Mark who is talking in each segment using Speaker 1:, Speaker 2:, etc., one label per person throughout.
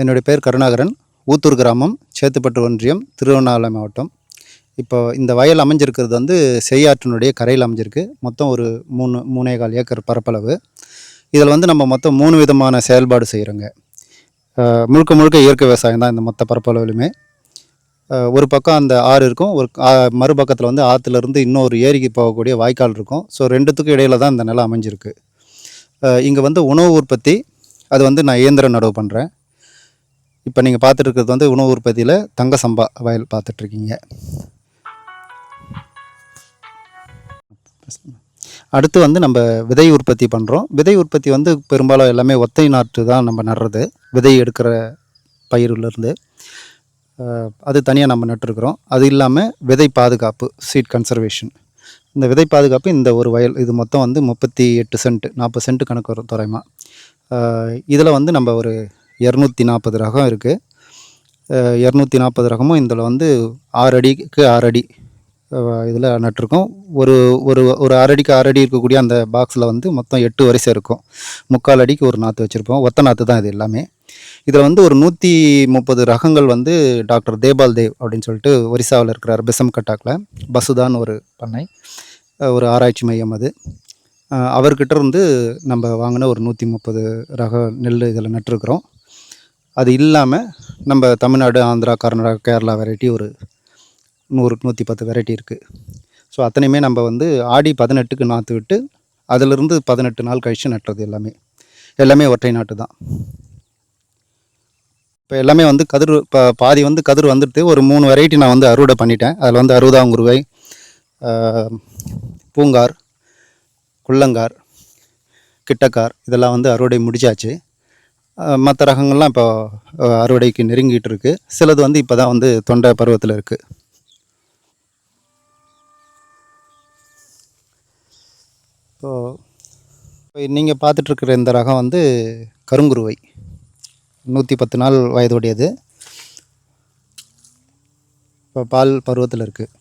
Speaker 1: என்னுடைய பேர் கருணாகரன். ஊத்தூர் கிராமம் சேத்துப்பட்டு ஒன்றியம் திருவண்ணாமலை மாவட்டம். இப்போ இந்த வயல் அமைஞ்சிருக்கிறது வந்து செய்யாற்றினுடைய கரையில் அமைஞ்சிருக்கு. மொத்தம் ஒரு மூணு மூணே கால் ஏக்கர் பரப்பளவு. இதில் வந்து நம்ம மொத்தம் மூணு விதமான செயல்பாடு செய்கிறோங்க. முழுக்க முழுக்க இயற்கை விவசாயம் தான் இந்த மொத்த பரப்பளவுலையுமே ஒரு பக்கம் அந்த ஆறு இருக்கும் ஒரு மறுபக்கத்தில் வந்து ஆற்றுலேருந்து இன்னொரு ஏரிக்கு போகக்கூடிய வாய்க்கால் இருக்கும். ஸோ ரெண்டுத்துக்கும் இடையில தான் இந்த நிலம் அமைஞ்சிருக்கு. இங்கே வந்து உணவு உற்பத்தி அது வந்து நான் இயந்திர நடவு பண்ணுறேன் இப்போ நீங்கள் பார்த்துட்டு இருக்கிறது வந்து உணவு உற்பத்தியில் தங்க சம்பா வயல் பார்த்துட்ருக்கீங்க அடுத்து வந்து நம்ம விதை உற்பத்தி பண்ணுறோம் விதை உற்பத்தி வந்து பெரும்பாலும் எல்லாமே ஒத்தை நாற்று தான் நம்ம நடுறது. விதை எடுக்கிற பயிரிலிருந்து. அது தனியாக நம்ம நட்டுருக்குறோம். அது இல்லாமல் விதை பாதுகாப்பு சீட் கன்சர்வேஷன் இந்த விதை பாதுகாப்பு இந்த ஒரு வயல் இது மொத்தம் வந்து முப்பத்தி எட்டு சென்ட் நாற்பது சென்ட் கணக்கு வரும் தோராயமாக இதில் வந்து நம்ம ஒரு இரநூத்தி நாற்பது ரகம் இருக்குது இரநூத்தி நாற்பது ரகமும் இதில் வந்து ஆறு அடிக்கு ஆறு அடி இதில் நட்டிருக்கோம். ஒரு ஒரு ஒரு அரடிக்கு ஆறடி இருக்கக்கூடிய அந்த பாக்ஸில் வந்து மொத்தம் எட்டு வரிசை இருக்கும். முக்கால் அடிக்கு ஒரு நாற்று வச்சுருப்போம். ஒத்த நாற்று தான் இது எல்லாமே. இதில் வந்து ஒரு நூற்றி முப்பது ரகங்கள் வந்து டாக்டர் தேபால் தேவ் அப்படின்னு சொல்லிட்டு ஒரிசாவில் இருக்கிறார் பெசம் கட்டாக்கில். பசுதான் ஒரு பண்ணை. ஒரு ஆராய்ச்சி மையம் அது. அவர்கிட்ட இருந்து நம்ம வாங்கின ஒரு நூற்றி முப்பது ரக நெல் இதில் நட்டிருக்கிறோம். அது இல்லாமல் நம்ம தமிழ்நாடு ஆந்திரா கர்நாடகா கேரளா வெரைட்டி ஒரு நூறு நூற்றி பத்து வெரைட்டி இருக்குது ஸோ அத்தனையுமே நம்ம வந்து ஆடி பதினெட்டுக்கு நாற்று விட்டு அதிலிருந்து பதினெட்டு நாள் கழித்து நட்டுறது எல்லாமே. எல்லாமே ஒற்றை நாட்டு தான். இப்போ எல்லாமே வந்து கதிர் இப்போ பாதி வந்து கதிர் வந்துடுது ஒரு மூணு வெரைட்டி நான் வந்து அறுவடை பண்ணிட்டேன். அதில் வந்து அறுபதாம் குருவை பூங்கார் குள்ளங்கார் கிட்டக்கார் இதெல்லாம் வந்து அறுவடை முடிச்சாச்சு. மற்ற ரகங்கள்லாம் இப்போ அறுவடைக்கு நெருங்கிட்டு இருக்கு சிலது வந்து இப்போ தான் வந்து தொண்டை பருவத்தில் இருக்குது இப்போது நீங்கள் பார்த்துட்ருக்கிற இந்த ரகம் வந்து கருங்குருவை. நூற்றி பத்து நாள் வயதுடையது. இப்போ பால் பருவத்தில் இருக்குது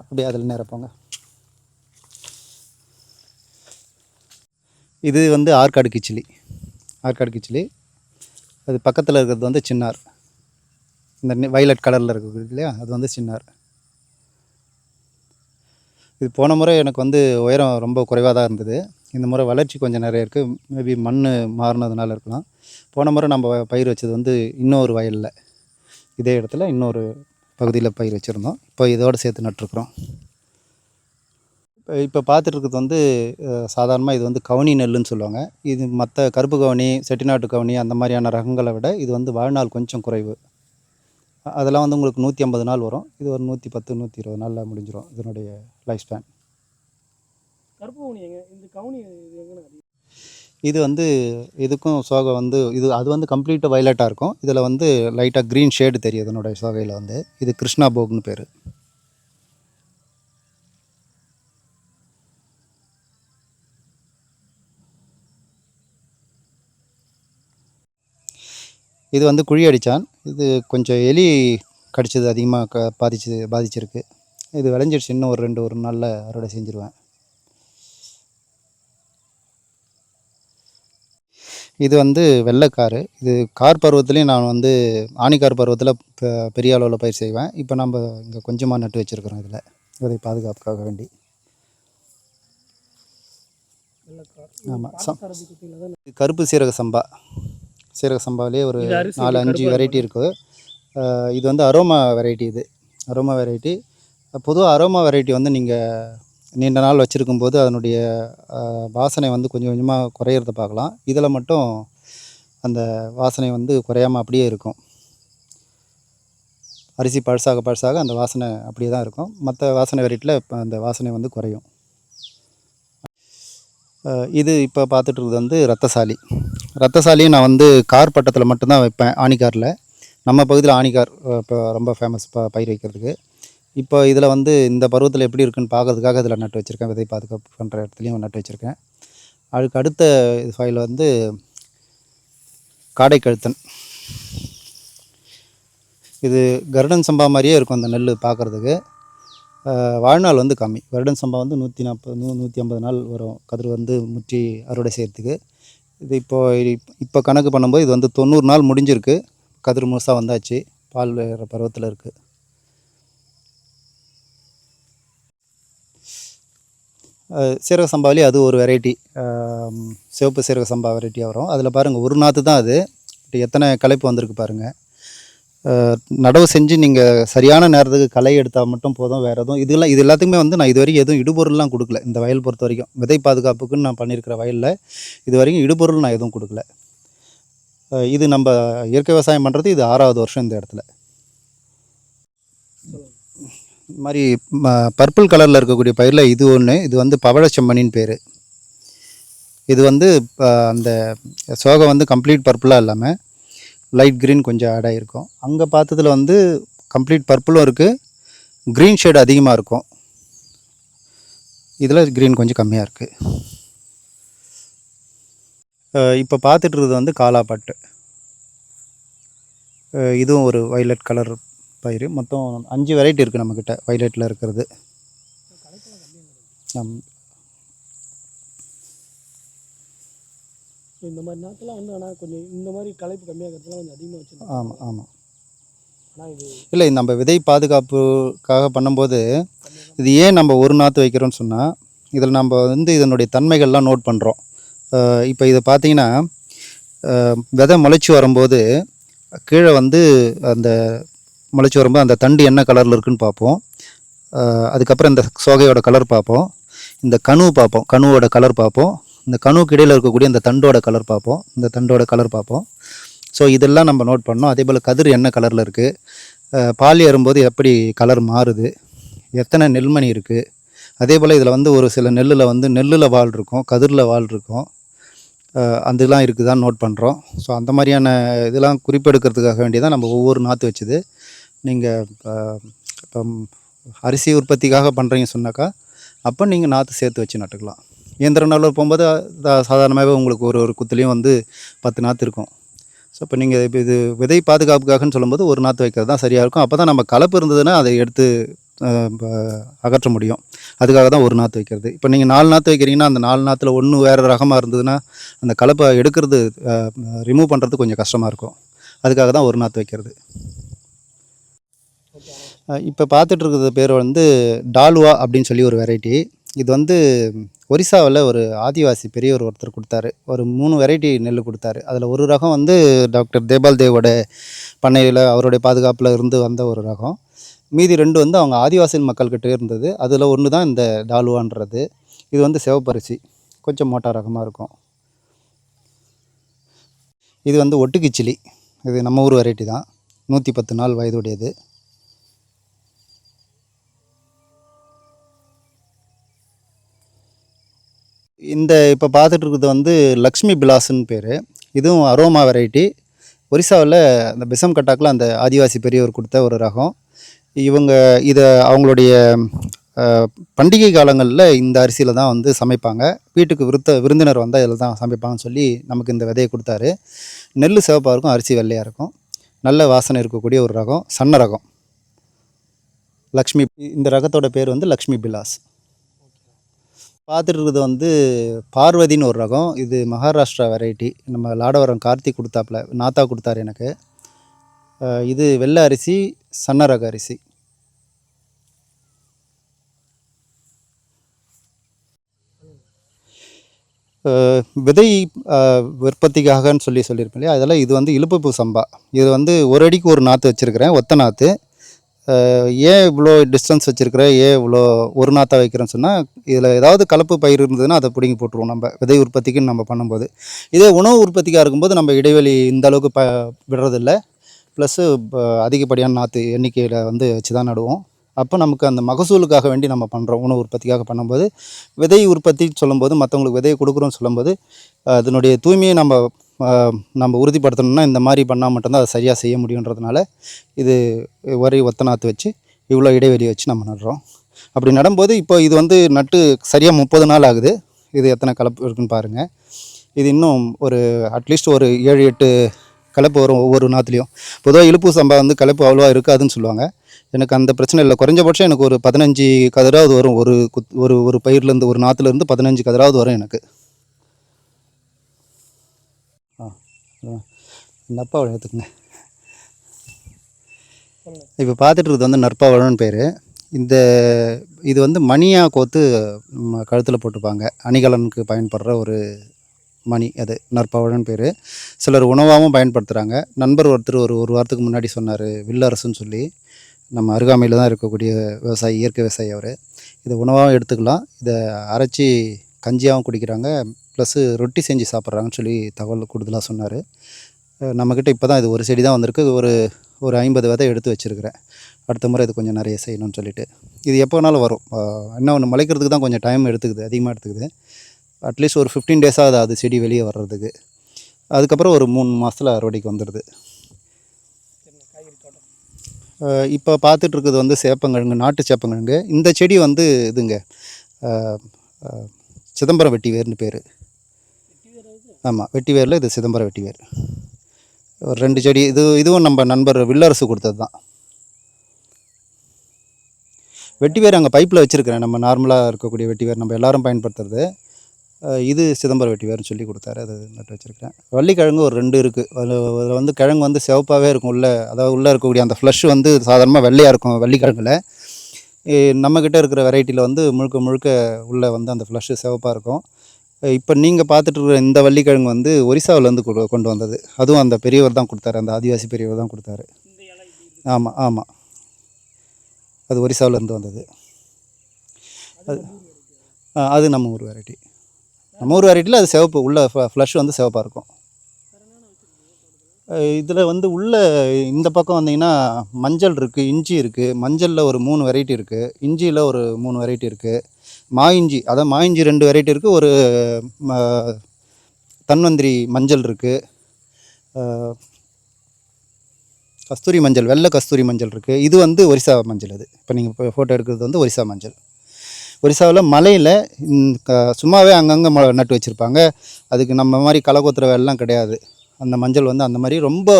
Speaker 1: அப்படியே அதில் நிரப்போங்க இது வந்து ஆற்காடு கிச்சிலி. ஆற்காடு கிச்சிலி. அது பக்கத்தில் இருக்கிறது வந்து சின்னார். இந்த வைலட் கலரில் இருக்குது இல்லையா? அது வந்து சின்னார். இது போன முறை எனக்கு வந்து உயரம் ரொம்ப குறைவாக தான் இருந்தது. இந்த முறை வளர்ச்சி கொஞ்சம் நிறைய இருக்குது மேபி மண் மாறினதுனால இருக்கலாம். போன முறை நம்ம பயிர் வச்சது வந்து இன்னொரு வயலில். இதே இடத்துல இன்னொரு பகுதியில் பயிர் வச்சுருந்தோம். இப்போ இதோடு சேர்த்து நட்டுருக்குறோம். இப்போ இப்போ பார்த்துட்டு இருக்கிறது வந்து சாதாரணமாக இது வந்து கவுனி நெல்லுன்னு சொல்லுவாங்க. இது மற்ற கருப்பு கவுனி செட்டிநாட்டு கவுனி அந்த மாதிரியான ரகங்களை விட இது வந்து வாழ்நாள் கொஞ்சம் குறைவு. அதெல்லாம் வந்து உங்களுக்கு நூற்றி ஐம்பது நாள் வரும். இது ஒரு நூற்றி பத்து நூற்றி இருபது நாளில் முடிஞ்சிடும் இதனுடைய லைஃப் ஸ்பேன்.
Speaker 2: கருப்பு கவுனி இந்த இது
Speaker 1: வந்து இதுக்கும் சோகை வந்து இது அது வந்து கம்ப்ளீட்டாக வயலட்டாக இருக்கும். இதில் வந்து லைட்டாக க்ரீன் ஷேடு தெரியும் இதனுடைய சோகையில் வந்து. இது கிருஷ்ணா போக்னு பேர். இது வந்து குழி அடிச்சான். இது கொஞ்சம் எலி கடிச்சது அதிகமாக க பாதிச்சு பாதிச்சிருக்கு. இது விளைஞ்சிடுச்சு இன்னும் ஒரு ரெண்டு ஒரு நாளில் அறுவடை செஞ்சுருவேன். இது வந்து வெள்ளைக்காரு இது கார் பருவத்துலேயும் நான் வந்து ஆணிக்கார் பருவத்தில் பெரிய அளவில் பயிர் செய்வேன். இப்போ நம்ம இங்கே கொஞ்சமாக நட்டு வச்சுருக்கிறோம் இதில். விதை பாதுகாப்புக்காக வேண்டி.
Speaker 2: வெள்ளக்கார்
Speaker 1: ஆமா, சம்-
Speaker 2: பாரதி குட்டியில் தான்
Speaker 1: இது கருப்பு சீரக சம்பா. சீரக சம்பாவிலே ஒரு நாலு அஞ்சு வெரைட்டி இருக்குது. இது வந்து அரோமா வெரைட்டி இது. அரோமா வெரைட்டி பொதுவாக அரோமா வெரைட்டி வந்து நீங்கள் நீண்ட நாள் வச்சுருக்கும் போது அதனுடைய வாசனை வந்து கொஞ்சம் கொஞ்சமாக குறையிறத பார்க்கலாம். இதில் மட்டும் அந்த வாசனை வந்து குறையாமல் அப்படியே இருக்கும். அரிசி பழசாக பழசாக அந்த வாசனை அப்படியே தான் இருக்கும். மற்ற வாசனை வெரைட்டியில் இப்போ அந்த வாசனை வந்து குறையும். இது இப்போ பார்த்துட்டு இருக்கிறது வந்து ரத்தசாலி. ரத்தசாலியும் நான் வந்து கார் பட்டத்தில் மட்டும்தான் வைப்பேன் ஆணிக்காரில். நம்ம பகுதியில் ஆணிக்கார் இப்போ ரொம்ப ஃபேமஸ் ப பயிர் வைக்கிறதுக்கு. இப்போ இதில் வந்து இந்த பருவத்தில் எப்படி இருக்குன்னு பார்க்கறதுக்காக இதில் நட்டு வச்சுருக்கேன் விதை பாதுகாப்பு பண்ணுற இடத்துலையும் நட்டு வச்சுருக்கேன். அதுக்கு அடுத்த ஃபைல் வந்து காடை கழுத்தன். இது கருடன் சம்பா மாதிரியே இருக்கும் அந்த நெல் பார்க்குறதுக்கு வாழ்நாள் வந்து கம்மி. வருடன் சம்பா வந்து நூற்றி நாற்பது நூ நூற்றி ஐம்பது நாள் வரும். கதிர் வந்து முற்றி அறுவடை செய்கிறதுக்கு இது இப்போ இப்போ கணக்கு பண்ணும்போது இது வந்து தொண்ணூறு நாள் முடிஞ்சிருக்கு. கதிர் முழுசாக வந்தாச்சு. பால் வேற பருவத்தில் இருக்குது சீரக சம்பாவிலே அது ஒரு வெரைட்டி சிவப்பு சீரக சம்பா வெரைட்டியாக வரும். அதில் பாருங்கள் ஒரு நாற்று தான் அது. எத்தனை களைப்பு வந்திருக்கு பாருங்கள் நடவு செஞ்சு நீங்கள் சரியான நேரத்துக்கு களை எடுத்தால் மட்டும் போதும் வேறு எதுவும் இதெல்லாம் இது எல்லாத்துக்குமே வந்து நான் இது வரைக்கும் எதுவும் இடுபொருள்லாம் கொடுக்கல. இந்த வயல் பொறுத்த வரைக்கும். விதை பாதுகாப்புக்குன்னு நான் பண்ணியிருக்கிற வயலில் இது வரைக்கும் இடுபொருள் நான் எதுவும் கொடுக்கல. இது நம்ம இயற்கை விவசாயம் பண்ணுறது இது ஆறாவது வருஷம் இந்த இடத்துல. இந்த மாதிரி பர்பிள் கலரில் இருக்கக்கூடிய பயிரில் இது ஒன்று இது வந்து பவழச்செம்மணின்னு பேர். இது வந்து அந்த சோகம் வந்து கம்ப்ளீட் பர்பிளாக இல்லாமல் லைட் க்ரீன் கொஞ்சம் ஆட் ஆகிருக்கும் அங்கே பார்த்ததுல வந்து கம்ப்ளீட் பர்பிளும் இருக்குது க்ரீன் ஷேடு அதிகமாக இருக்கும். இதில் க்ரீன் கொஞ்சம் கம்மியாக இருக்குது இப்போ பார்த்துட்டு வந்து காலாப்பட்டு. இதுவும் ஒரு வைலட் கலர் பயிர். மொத்தம் அஞ்சு வெரைட்டி இருக்குது நம்மக்கிட்ட வைலட்டில் இருக்கிறது.
Speaker 2: ஸோ இந்த மாதிரி நாட்டெல்லாம் வந்து ஆனால் கொஞ்சம் இந்த மாதிரி களைப்பு கம்மியாகிறதுலாம் கொஞ்சம் அதிகமாக வச்சுருக்கோம்
Speaker 1: ஆமாம் ஆமாம்
Speaker 2: ஆனால் இது
Speaker 1: இல்லை நம்ம விதை பாதுகாப்புக்காக பண்ணும்போது இது ஏன் நம்ம ஒரு நாற்று வைக்கிறோம்னு சொன்னால் இதில் நம்ம வந்து இதனுடைய தன்மைகள்லாம் நோட் பண்ணுறோம் இப்போ இதை பார்த்தீங்கன்னா விதை முளைச்சி வரும்போது கீழே வந்து அந்த முளைச்சி வரும்போது அந்த தண்டு என்ன கலரில் இருக்குன்னு பார்ப்போம். அதுக்கப்புறம் இந்த சோகையோட கலர் பார்ப்போம். இந்த கணு பார்ப்போம் கணுவோட கலர் பார்ப்போம். இந்த கணுவுக்கு இடையில் இருக்கக்கூடிய இந்த தண்டோட கலர் பார்ப்போம். இந்த தண்டோட கலர் பார்ப்போம். ஸோ இதெல்லாம் நம்ம நோட் பண்ணோம். அதே போல் கதிர் என்ன கலரில் இருக்குது பால் ஏறும்போது எப்படி கலர் மாறுது? எத்தனை நெல்மணி இருக்குது அதே போல் இதில் வந்து ஒரு சில நெல்லில் வந்து நெல்லில் வால் இருக்கும் கதிரில் வால் இருக்கும். அஹ் இருக்குதான்னு நோட் பண்ணுறோம் ஸோ அந்த மாதிரியான இதெல்லாம் குறிப்பெடுக்கிறதுக்காக வேண்டி தான் நம்ம ஒவ்வொரு நாற்று வச்சுது. நீங்கள் இப்போ அரிசி உற்பத்திக்காக பண்ணுறீங்க சொன்னாக்கா அப்போ நீங்கள் நாற்று சேர்த்து வச்சு நட்டுக்கலாம். இயந்திர நாளில் போகும்போது சாதாரணமாகவே உங்களுக்கு ஒரு ஒரு குத்துலேயும் வந்து பத்து நாற்று இருக்கும். ஸோ இப்போ நீங்கள் இப்போ இது விதை பாதுகாப்புக்காகன்னு சொல்லும்போது ஒரு நாற்று வைக்கிறது தான் சரியாக இருக்கும். அப்போ தான் நம்ம கலப்பு இருந்ததுன்னா அதை எடுத்து அகற்ற முடியும். அதுக்காக தான் ஒரு நாற்று வைக்கிறது. இப்போ நீங்கள் நாலு நாற்று வைக்கிறீங்கன்னா அந்த நாலு நாற்றுல ஒன்று வேறு ரகமாக இருந்ததுன்னா அந்த கலப்பை எடுக்கிறது ரிமூவ் பண்ணுறது கொஞ்சம் கஷ்டமாக இருக்கும். அதுக்காக தான் ஒரு நாற்று வைக்கிறது. இப்போ பார்த்துட்டு இருக்கிறது பேர் வந்து டால்வா அப்படின்னு சொல்லி ஒரு வெரைட்டி இது வந்து ஒரிசாவில் ஒரு ஆதிவாசி பெரியவர் ஒருத்தர் கொடுத்தாரு. ஒரு மூணு வெரைட்டி நெல் கொடுத்தாரு. அதில் ஒரு ரகம் வந்து டாக்டர் தேபால் தேவோட பண்ணையில் அவருடைய பாதுகாப்பில் இருந்து வந்த ஒரு ரகம். மீதி ரெண்டு வந்து அவங்க ஆதிவாசி மக்கள்கிட்ட இருந்தது. அதில் ஒன்று தான் இந்த டாலுவான்றது. இது வந்து சிவப்பரிசி. கொஞ்சம் மோட்டா ரகமாக இருக்கும். இது வந்து ஒட்டுக்கிச்சிலி இது நம்ம ஊர் வெரைட்டி தான். நூற்றி பத்து நாள் வயதுடையது. இந்த இப்போ பார்த்துட்டு இருக்கிறது வந்து லக்ஷ்மி பிலாஸ்ன்னு பேர். இதுவும் அரோமா வெரைட்டி. ஒரிசாவில் அந்த பிசம் கட்டாக்கில் அந்த ஆதிவாசி பெரியவர் கொடுத்த ஒரு ரகம். இவங்க இதை அவங்களுடைய பண்டிகை காலங்களில் இந்த அரிசியில் தான் வந்து சமைப்பாங்க. வீட்டுக்கு விருத்த விருந்தினர் வந்தால் இதில் தான் சமைப்பாங்கன்னு சொல்லி நமக்கு இந்த விதையை கொடுத்தாரு. நெல் சிவப்பாக இருக்கும் அரிசி வெள்ளையாக இருக்கும். நல்ல வாசனை இருக்கக்கூடிய ஒரு ரகம் சன்ன ரகம். லக்ஷ்மி இந்த ரகத்தோட பேர் வந்து லக்ஷ்மி பிலாஸ். பார்த்துட்டு இருக்கிறது வந்து பார்வதின்னு ஒரு ரகம். இது மகாராஷ்டிரா வெரைட்டி நம்ம லாடவரம் கார்த்திக் கொடுத்தாப்புல நாத்தா கொடுத்தாரு எனக்கு. இது வெள்ளை அரிசி சன்ன ரக அரிசி விதை அஹ், உற்பத்திக்காகன்னு சொல்லி சொல்லியிருப்பேன் இல்லையா? அதெல்லாம் இது வந்து இழுப்புப்பு சம்பா. இது வந்து ஒரு அடிக்கு ஒரு நாற்று வச்சுருக்கிறேன் ஒத்த நாற்று ஏன் இவ்வளோ டிஸ்டன்ஸ் வச்சுருக்கிறேன் ஏன் இவ்வளோ ஒரு நாற்றா வைக்கிறேன்னு சொன்னால் இதில் ஏதாவது கலப்பு பயிர் இருந்ததுன்னா அதை பிடுங்கி போட்டுருவோம் நம்ம. விதை உற்பத்திக்குன்னு நம்ம பண்ணும்போது. இதே உணவு உற்பத்திக்காக இருக்கும்போது நம்ம இடைவெளி இந்த அளவுக்கு ப விடுறதில்ல. ப்ளஸ்ஸு அதிகப்படியான நாற்று எண்ணிக்கையில் வந்து வச்சு தான் நடுவோம். அப்போ நமக்கு அந்த மகசூலுக்காக வேண்டி நம்ம பண்ணுறோம் உணவு உற்பத்திக்காக பண்ணும்போது விதை உற்பத்தி சொல்லும்போது மற்றவங்களுக்கு விதையை கொடுக்குறோன்னு சொல்லும்போது அதனுடைய தூய்மையை நம்ம நம்ம உறுதிப்படுத்தணும்னா இந்த மாதிரி பண்ணால் மட்டும்தான் அதை சரியாக செய்ய முடியுன்றதுனால இது ஒரே ஒத்தநாத்து வச்சு இவ்வளோ இடைவெளி வச்சு நம்ம நடுறோம். அப்படி நடும்போது இப்போ இது வந்து நட்டு சரியாக முப்பது நாள் ஆகுது. இது எத்தனை கலப்பு இருக்குன்னு பாருங்கள் இது இன்னும் ஒரு அட்லீஸ்ட் ஒரு ஏழு எட்டு கலப்பு வரும் ஒவ்வொரு நாற்றுலையும் பொதுவாக இழுப்பு சம்பா வந்து கலப்பு அவ்வளோவா இருக்காதுன்னு சொல்லுவாங்க. எனக்கு அந்த பிரச்சனை இல்லை. குறைஞ்சபட்சம் எனக்கு ஒரு பதினஞ்சு கதிராவது வரும். ஒரு குத் ஒரு ஒரு பயிர்லேருந்து ஒரு நாற்றுலேருந்து பதினஞ்சு கதிராவது வரும் எனக்கு. நற்பாவழம் எடுத்துக்கங்க. இப்போ பார்த்துட்டு இருக்கிறது வந்து நற்பாவழம்னு பேர். இந்த இது வந்து மணியாக கோத்து நம்ம கழுத்தில் போட்டுப்பாங்க. அணிகலனுக்கு பயன்படுற ஒரு மணி அது நற்பவழம்னு பேர். சிலர் உணவாகவும் பயன்படுத்துகிறாங்க நண்பர் ஒருத்தர் ஒரு ஒரு வாரத்துக்கு முன்னாடி சொன்னார் வில்லரசுன்னு சொல்லி. நம்ம அருகாமையில் தான் இருக்கக்கூடிய விவசாயி இயற்கை விவசாயி அவர். இதை உணவாகவும் எடுத்துக்கலாம். இதை அரைச்சி கஞ்சியாகவும் குடிக்கிறாங்க. ப்ளஸ்ஸு ரொட்டி செஞ்சு சாப்பிட்றாங்கன்னு சொல்லி தகவல் கூடுதலாக சொன்னார். நம்மக்கிட்ட இப்போ தான் இது ஒரு செடி தான் வந்திருக்கு. ஒரு ஒரு ஐம்பது விதை எடுத்து வச்சுருக்கிறேன். அடுத்த முறை இது கொஞ்சம் நிறைய செய்யணும்னு சொல்லிட்டு. இது எப்போ வேணாலும் வரும். என்ன ஒன்று முளைக்கிறதுக்கு தான் கொஞ்சம் டைம் எடுத்துக்குது அதிகமாக எடுத்துக்குது. அட்லீஸ்ட் ஒரு ஃபிஃப்டீன் டேஸ் ஆகுது அது செடி வெளியே வர்றதுக்கு. அதுக்கப்புறம் ஒரு மூணு மாதத்தில் அறுவடைக்கு வந்துடுது இப்போ பார்த்துட்ருக்குது வந்து சேப்பங்கிழங்கு நாட்டு சேப்பங்கிழங்கு. இந்த செடி வந்து இதுங்க சிதம்பரம் வெட்டி வேர்னு பேர். ஆமாம் வெட்டி வேரில் இது சிதம்பரம் வெட்டி வேர் ஒரு ரெண்டு செடி இது இதுவும் நம்ம நண்பர் வில்லரசு கொடுத்தது தான் வெட்டி வேர் அங்கே பைப்பில் வச்சுருக்கிறேன். நம்ம நார்மலாக இருக்கக்கூடிய வெட்டி வேர் நம்ம எல்லாரும் பயன்படுத்துறது. இது சிதம்பரம் வெட்டி வேர்னு சொல்லி கொடுத்தாரு. அது நட்டு வச்சுருக்கிறேன். வள்ளிக்கிழங்கு ஒரு ரெண்டு இருக்குது அதில் அதில் வந்து கிழங்கு வந்து சிவப்பாகவே இருக்கும் உள்ளே. அதாவது உள்ளே இருக்கக்கூடிய அந்த ஃப்ளஷ் வந்து சாதாரணமாக வெள்ளையாக இருக்கும் வள்ளிக்கிழங்குல. நம்மக்கிட்ட இருக்கிற வெரைட்டியில் வந்து முழுக்க முழுக்க உள்ளே வந்து அந்த ஃப்ளஷ்ஷு சிவப்பாக இருக்கும். இப்போ நீங்கள் பார்த்துட்டு இருக்கிற இந்த வள்ளிக்கிழங்கு வந்து ஒரிசாவிலேருந்து கொண்டு கொண்டு வந்தது. அதுவும் அந்த பெரியவர் தான் கொடுத்தாரு. அந்த ஆதிவாசி பெரியவர் தான் கொடுத்தாரு. ஆமாம் ஆமாம் அது ஒரிசாவிலேருந்து வந்தது.
Speaker 2: அது
Speaker 1: அது நம்ம ஊர் வெரைட்டி. நம்ம ஊர் வெரைட்டியில் அது சிவப்பு உள்ள ஃப்ளஷ் வந்து சிவப்பாக இருக்கும். இதில் வந்து உள்ள இந்த பக்கம் வந்தீங்கன்னா மஞ்சள் இருக்குது இஞ்சி இருக்குது மஞ்சளில் ஒரு மூணு வெரைட்டி இருக்குது இஞ்சியில் ஒரு மூணு வெரைட்டி இருக்குது மா இஞ்சி அதான் மா இஞ்சி ரெண்டு வெரைட்டி இருக்குது ஒரு ம, தன்வந்திரி மஞ்சள் இருக்குது கஸ்தூரி மஞ்சள் வெள்ளை கஸ்தூரி மஞ்சள் இருக்குது இது வந்து ஒரிசா மஞ்சள் அது. இப்போ நீங்கள் இப்போ ஃபோட்டோ எடுக்கிறது வந்து ஒரிசா மஞ்சள். ஒரிசாவில் மலையில் சும்மாவே அங்கங்கே ம நட்டு வச்சுருப்பாங்க. அதுக்கு நம்ம மாதிரி களை கொத்துற வேலைலாம் கிடையாது. அந்த மஞ்சள் வந்து அந்த மாதிரி ரொம்ப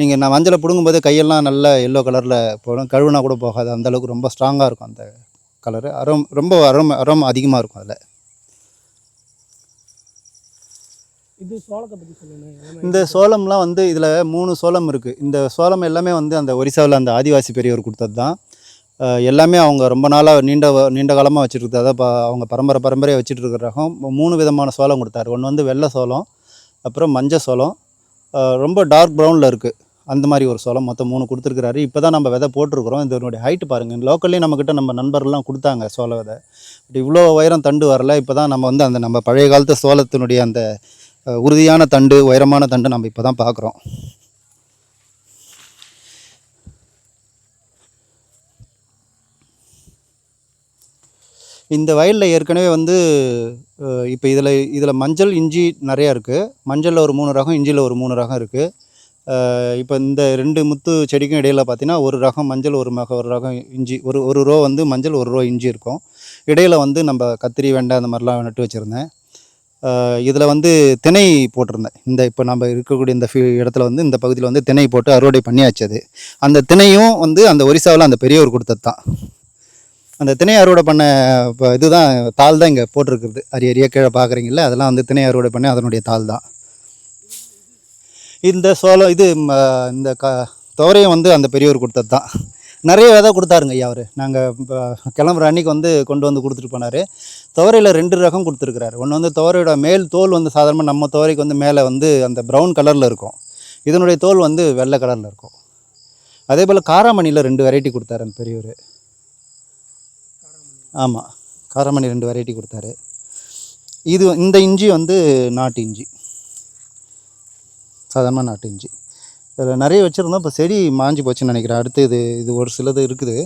Speaker 1: நீங்கள் நான் மஞ்சளை பிடுங்கும்போது கையெல்லாம் நல்ல எல்லோ கலரில் போடும். கழுவுனா கூட போகாது. அந்த அளவுக்கு ரொம்ப ஸ்ட்ராங்காக இருக்கும் அந்த கலரு அரோம் ரொம்ப அரோம் அரோம் அதிகமாக இருக்கும் அதில்.
Speaker 2: இது சோளத்தை பற்றி
Speaker 1: இந்த சோளம்லாம் வந்து இதில் மூணு சோளம் இருக்குது இந்த சோளம் எல்லாமே வந்து அந்த ஒரிசாவில் அந்த ஆதிவாசி பெரியவர் கொடுத்தது தான் எல்லாமே அவங்க ரொம்ப நாளாக நீண்ட நீண்ட காலமாக வச்சுருக்குது அதான் இப்போ அவங்க பரம்பரை பரம்பரையாக வச்சுட்டு இருக்கிற ரகம். மூணு விதமான சோளம் கொடுத்தாரு. ஒன்று வந்து வெள்ளை சோளம் அப்புறம் மஞ்சள் சோளம் ரொம்ப டார்க் ப்ரௌனில் இருக்குது அந்த மாதிரி ஒரு சோளம் மொத்தம் மூணு கொடுத்துருக்குறாரு. இப்போ தான் நம்ம விதை போட்டிருக்கிறோம். இதனுடைய ஹைட்டு பாருங்கள் லோக்கல்லே நம்மக்கிட்ட நம்ம நண்பர்லாம் கொடுத்தாங்க சோள விதை. பட் இவ்வளோ உயரம் தண்டு வரல. இப்போ தான் நம்ம வந்து அந்த நம்ம பழைய காலத்து சோளத்தினுடைய அந்த உறுதியான தண்டு உயரமான தண்டு நம்ம இப்போ தான் பார்க்குறோம் இந்த வயலில் ஏற்கனவே வந்து இப்போ இதில் இதில் மஞ்சள் இஞ்சி நிறையா இருக்குது மஞ்சளில் ஒரு மூணு ரகம் இஞ்சியில் ஒரு மூணு ரகம் இருக்குது இப்போ இந்த ரெண்டு முத்து செடிக்கும் இடையில பார்த்தீங்கன்னா ஒரு ரகம் மஞ்சள் ஒரு மக ஒரு ரகம் இஞ்சி ஒரு ஒரு ரோ வந்து மஞ்சள் ஒரு ரோ இஞ்சி இருக்கும். இடையில் வந்து நம்ம கத்திரி வெண்டை அந்த மாதிரிலாம் நட்டு வச்சுருந்தேன். இதில் வந்து திணை போட்டிருந்தேன். இந்த இப்போ நம்ம இருக்கக்கூடிய இந்த ஃபீ இடத்துல வந்து இந்த பகுதியில் வந்து திணை போட்டு அறுவடை பண்ணியாச்சு அது. அந்த திணையும் வந்து அந்த ஒரிசாவில் அந்த பெரியவர் கொடுத்தது தான். அந்த திணை அறுவடை பண்ண இப்போ இதுதான் தாள் தான் இங்கே போட்டிருக்குறது. அரிய அரிய கீழே பார்க்குறீங்கள அதெல்லாம் வந்து திணை அறுவடை பண்ண அதனுடைய தாள் தான். இந்த சோளம் இது ம, இந்த க துவரையும் வந்து அந்த பெரியவர் கொடுத்தது தான். நிறைய விதை கொடுத்தாருங்க ஐயா அவர். நாங்கள் இப்போ கிளம்புற அன்னைக்கு வந்து கொண்டு வந்து கொடுத்துட்டு போனார். துவரையில் ரெண்டு ரகம் கொடுத்துருக்குறாரு. ஒன்று வந்து துவரையோட மேல் தோல் வந்து சாதாரணமாக நம்ம துவரைக்கு வந்து மேலே வந்து அந்த ப்ரௌன் கலரில் இருக்கும். இதனுடைய தோல் வந்து வெள்ளை கலரில் இருக்கும். அதே போல் காராமணியில் ரெண்டு வெரைட்டி கொடுத்தாரு அந்த பெரியவர் ஆமாம் காராமணி ரெண்டு வெரைட்டி கொடுத்தாரு. இது இந்த இஞ்சி வந்து நாட்டு இஞ்சி. சாதாரண நாட்டு இஞ்சி. இதில் நிறைய வச்சுருந்தோம். இப்போ செடி மாஞ்சி போச்சுன்னு நினைக்கிறேன். அடுத்து இது இது ஒரு சிலது இருக்குது.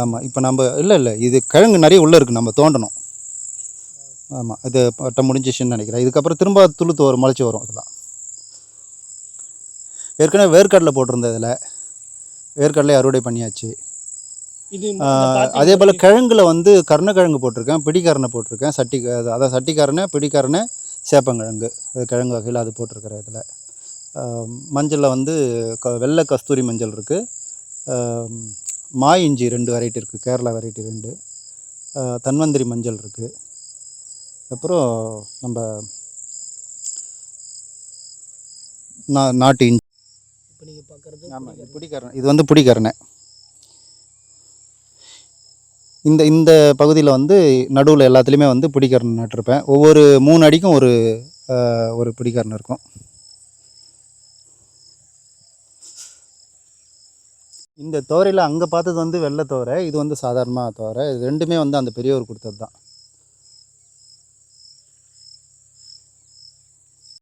Speaker 1: ஆமாம் இப்போ நம்ம இல்லை இல்லை இது கிழங்கு நிறைய உள்ளே இருக்குது நம்ம தோண்டணும். ஆமாம் இது பட்டம் முடிஞ்சிச்சுன்னு நினைக்கிறேன். இதுக்கப்புறம் திரும்ப துளுத்து வரும் முளைச்சி வரும் இதெல்லாம். ஏற்கனவே வேர்க்கடலை போட்டிருந்தேன் இதில். வேர்க்கடலை அறுவடை பண்ணியாச்சு
Speaker 2: இது இந்த
Speaker 1: ஆஹ்
Speaker 2: பாத்தி
Speaker 1: அதே போல் கிழங்குல வந்து கருணக்கிழங்கு போட்டிருக்கேன் பிடிக்கரணை போட்டிருக்கேன் சட்டி அது- அதான் சட்டிக்காரனை பிடிக்கரணை சேப்பங்கிழங்கு அது கிழங்கு வகையில் அது போட்டிருக்கிறேன் இதில். மஞ்சளில் வந்து க வெள்ளை கஸ்தூரி மஞ்சள் இருக்குது மா இஞ்சி ரெண்டு வெரைட்டி இருக்குது கேரளா வெரைட்டி ரெண்டு. தன்வந்திரி மஞ்சள் இருக்குது அப்புறம் நம்ம நா நாட்டு இஞ்சி.
Speaker 2: இப்போ நீங்கள் பார்க்குறது
Speaker 1: ஆமாம் இது பிடிக்கரணை இது வந்து பிடிக்கரணை இந்த இந்த பகுதியில் வந்து நடுவில் எல்லாத்துலேயுமே வந்து பிடிக்கரணை நட்டிருப்பேன். ஒவ்வொரு மூணு அடிக்கும் ஒரு ஒரு பிடிக்கரணை இருக்கும். இந்த தோரையில் அங்கே பார்த்தது வந்து வெள்ளை தோரை இது வந்து சாதாரணமாக தோரை. இது ரெண்டுமே வந்து அந்த பெரியவர் கொடுத்தது தான்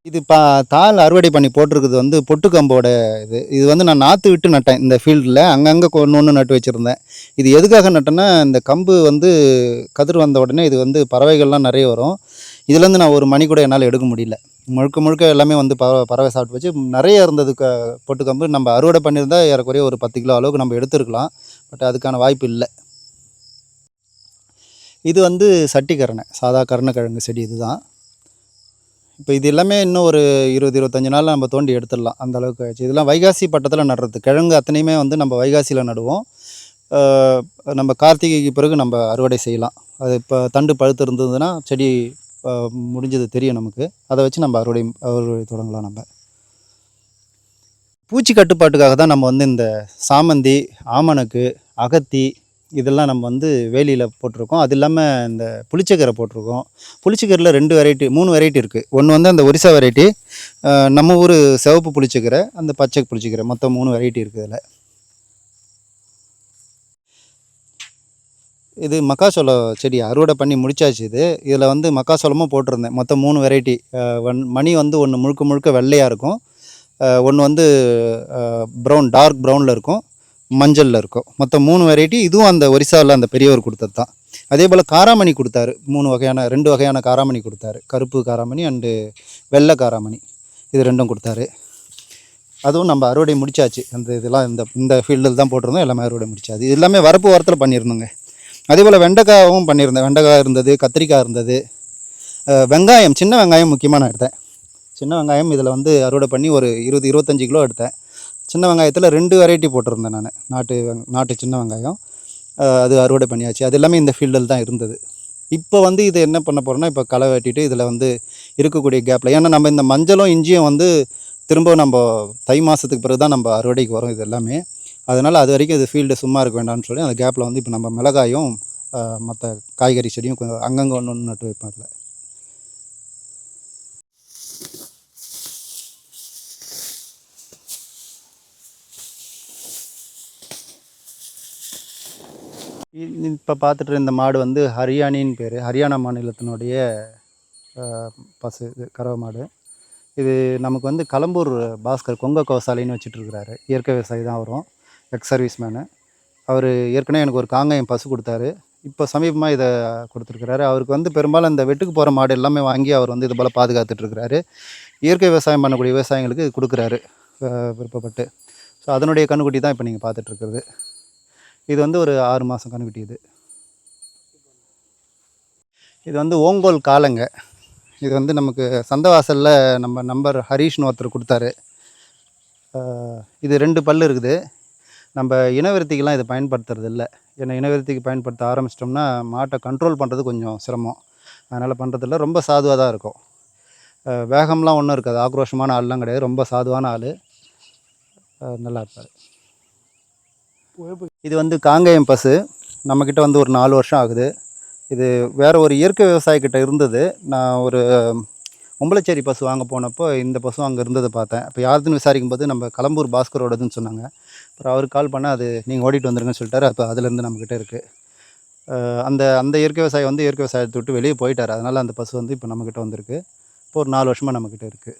Speaker 1: இது பா தாள் அறுவடை பண்ணி போட்டிருக்குது வந்து பொட்டுக்கம்போட இது. இது வந்து நான் நாற்று விட்டு நட்டேன் இந்த ஃபீல்டில். அங்கங்கே ஒன்று ஒன்று நட்டு வச்சுருந்தேன். இது எதுக்காக நட்டேன்னா இந்த கம்பு வந்து கதிர் வந்த உடனே இது வந்து பறவைகள்லாம் நிறைய வரும். இதுலேருந்து நான் ஒரு மணி கூட என்னால் எடுக்க முடியல. முழுக்க முழுக்க எல்லாமே வந்து பறவை பறவை சாப்பிட்டு வச்சு நிறைய இருந்தது க பொட்டுக்கம்பு நம்ம அறுவடை பண்ணியிருந்தா ஏறக்குறைய ஒரு பத்து கிலோ அளவுக்கு நம்ம எடுத்துருக்கலாம். பட் அதுக்கான வாய்ப்பு இல்லை. இது வந்து சட்டிக்கரணை சாதா கருணக்கிழங்கு செடி இதுதான். இப்போ இது எல்லாமே இன்னும் ஒரு இருபது இருபத்தஞ்சி நாள் நம்ம தோண்டி எடுத்துடலாம். அந்த அளவுக்கு ஆச்சு இதெல்லாம் வைகாசி பட்டத்தில் நடுறது. கிழங்கு அத்தனையுமே வந்து நம்ம வைகாசியில் நடுவோம். நம்ம கார்த்திகைக்கு பிறகு நம்ம அறுவடை செய்யலாம். அது இப்போ தண்டு பழுத்து இருந்ததுன்னா செடி முடிஞ்சது தெரியும் நமக்கு. அதை வச்சு நம்ம அறுவடை அறுவடை தொடங்கலாம் நம்ம. பூச்சி கட்டுப்பாட்டுக்காக தான் நம்ம வந்து இந்த சாமந்தி ஆமணக்கு அகத்தி இதெல்லாம் நம்ம வந்து வேலியில் போட்டிருக்கோம். அது இல்லாமல் இந்த புளிச்சக்கீரை போட்டிருக்கோம். புளிச்சக்கீரையில் ரெண்டு வெரைட்டி மூணு வெரைட்டி இருக்குது ஒன்று வந்து அந்த ஒரிசா வெரைட்டி நம்ம ஊர் சிவப்பு புளிச்சக்கீரை அந்த பச்சை புளிச்சக்கீரை. மொத்தம் மூணு வெரைட்டி இருக்குது இதில். இது மக்காசோள செடி அறுவடை பண்ணி முடிச்சாச்சு இது. இதில் வந்து மக்காசோளமும் போட்டிருந்தேன். மொத்தம் மூணு வெரைட்டி ஒன் மணி வந்து ஒன்று முழுக்க முழுக்க வெள்ளையாக இருக்கும். ஒன்று வந்து ப்ரௌன் டார்க் ப்ரௌனில் இருக்கும். மஞ்சளில் இருக்கும். மொத்தம் மூணு வெரைட்டி இதுவும் அந்த ஒரிசாவில் அந்த பெரியவர் கொடுத்தது தான் அதே போல் காராமணி கொடுத்தாரு. மூணு வகையான ரெண்டு வகையான காராமணி கொடுத்தாரு. கருப்பு காராமணி அண்டு வெள்ளை காராமணி. இது ரெண்டும் கொடுத்தாரு. அதுவும் நம்ம அறுவடை முடிச்சாச்சு. அந்த இதெல்லாம் இந்த இந்த ஃபீல்டில் தான் போட்டிருந்தோம். எல்லாமே அறுவடை முடிச்சாச்சு. இது எல்லாமே வரப்பு ஓரத்தில் பண்ணியிருந்தோங்க. அதே போல் வெண்டைக்காவும் பண்ணியிருந்தேன். வெண்டைக்காய் இருந்தது கத்திரிக்காய் இருந்தது. வெங்காயம் சின்ன வெங்காயம் முக்கியமாக நான் எடுத்தேன். சின்ன வெங்காயம் இதில் வந்து அறுவடை பண்ணி ஒரு இருபது இருபத்தஞ்சி கிலோ எடுத்தேன். சின்ன வெங்காயத்தில் ரெண்டு வெரைட்டி போட்டிருந்தேன் நான். நாட்டு நாட்டு சின்ன வெங்காயம். அது அறுவடை பண்ணியாச்சு. அது எல்லாமே இந்த ஃபீல்டில் தான் இருந்தது. இப்போ வந்து இது என்ன பண்ண போகிறோம்னா இப்போ களை வெட்டிட்டு இதில் வந்து இருக்கக்கூடிய கேப்பில் ஏன்னா நம்ம இந்த மஞ்சளும் இஞ்சியும் வந்து திரும்ப நம்ம தை மாதத்துக்கு பிறகு தான் நம்ம அறுவடைக்கு வரும் இது எல்லாமே. அதனால் அது வரைக்கும் இது ஃபீல்டு சும்மா இருக்க வேண்டாம்னு சொல்லி அந்த கேப்பில் வந்து இப்போ நம்ம மிளகாயும் மற்ற காய்கறி செடியும் கொஞ்சம் அங்கங்கே ஒன்று ஒன்று நட்டு வைப்போம் அதில். இப்போ பார்த்துட்டு இந்த மாடு வந்து ஹரியானின்னு பேர். ஹரியானா மாநிலத்தினுடைய பசு இது கறவை மாடு. இது நமக்கு வந்து கலம்பூர் பாஸ்கர் கொங்க கோசாலின்னு வச்சுட்ருக்கிறாரு இயற்கை விவசாயி தான் வரும் எக்ஸ் சர்வீஸ் மேனு அவர் ஏற்கனவே எனக்கு ஒரு காங்காயம் பசு கொடுத்தாரு. இப்போ சமீபமாக இதை கொடுத்துருக்குறாரு. அவருக்கு வந்து பெரும்பாலும் இந்த வெட்டுக்கு போகிற மாடு எல்லாமே வாங்கி அவர் வந்து இது போல் பாதுகாத்துட்ருக்கிறாரு இயற்கை விவசாயம் பண்ணக்கூடிய விவசாயிகளுக்கு இது கொடுக்குறாரு விருப்பப்பட்டு. ஸோ அதனுடைய கண்ணுக்குட்டி தான் இப்போ நீங்கள் பார்த்துட்ருக்குறது இது வந்து ஒரு ஆறு மாதம் கணக்கு இது இது வந்து ஓங்கோல் காலங்க. இது வந்து நமக்கு சந்தவாசலில் நம்ம நம்பர் ஹரீஷ்னு ஒருத்தர் கொடுத்தாரு. இது ரெண்டு பல் இருக்குது. நம்ம இனவிருத்திக்கெலாம் இதை பயன்படுத்துறது இல்லை ஏன்னா இனவிருத்திக்கு பயன்படுத்த ஆரம்பிச்சிட்டோம்னா மாட்டை கண்ட்ரோல் பண்ணுறது கொஞ்சம் சிரமம். அதனால் பண்ணுறதில்ல ரொம்ப சாதுவாக தான் இருக்கும். வேகம்லாம் ஒன்றும் இருக்காது. ஆக்ரோஷமான ஆள்லாம் கிடையாது. ரொம்ப சாதுவான ஆள். நல்லா இருப்பார். இது வந்து காங்கேயம் பசு. நம்மக்கிட்ட வந்து ஒரு நாலு வருஷம் ஆகுது. இது வேறு ஒரு இயற்கை விவசாயிக்கிட்ட இருந்தது. நான் ஒரு ஒம்பளச்சேரி பசு வாங்க போனப்போ இந்த பசு அங்கே இருந்ததை பார்த்தேன். இப்போ யாருதுன்னு விசாரிக்கும் போது நம்ம கலம்பூர் பாஸ்கரோடதுன்னு சொன்னாங்க. அப்புறம் அவருக்கு கால் பண்ணால் அது நீங்கள் ஓடிட்டு வந்துருங்கன்னு சொல்லிட்டாரு. அப்போ அதுலேருந்து நம்மக்கிட்ட இருக்குது அந்த அந்த இயற்கை விவசாயி வந்து இயற்கை விவசாயத்தை விட்டு வெளியே போயிட்டார். அதனால் அந்த பசு வந்து இப்போ நம்மக்கிட்ட வந்திருக்கு. இப்போ ஒரு நாலு வருஷமாக நம்மக்கிட்ட இருக்குது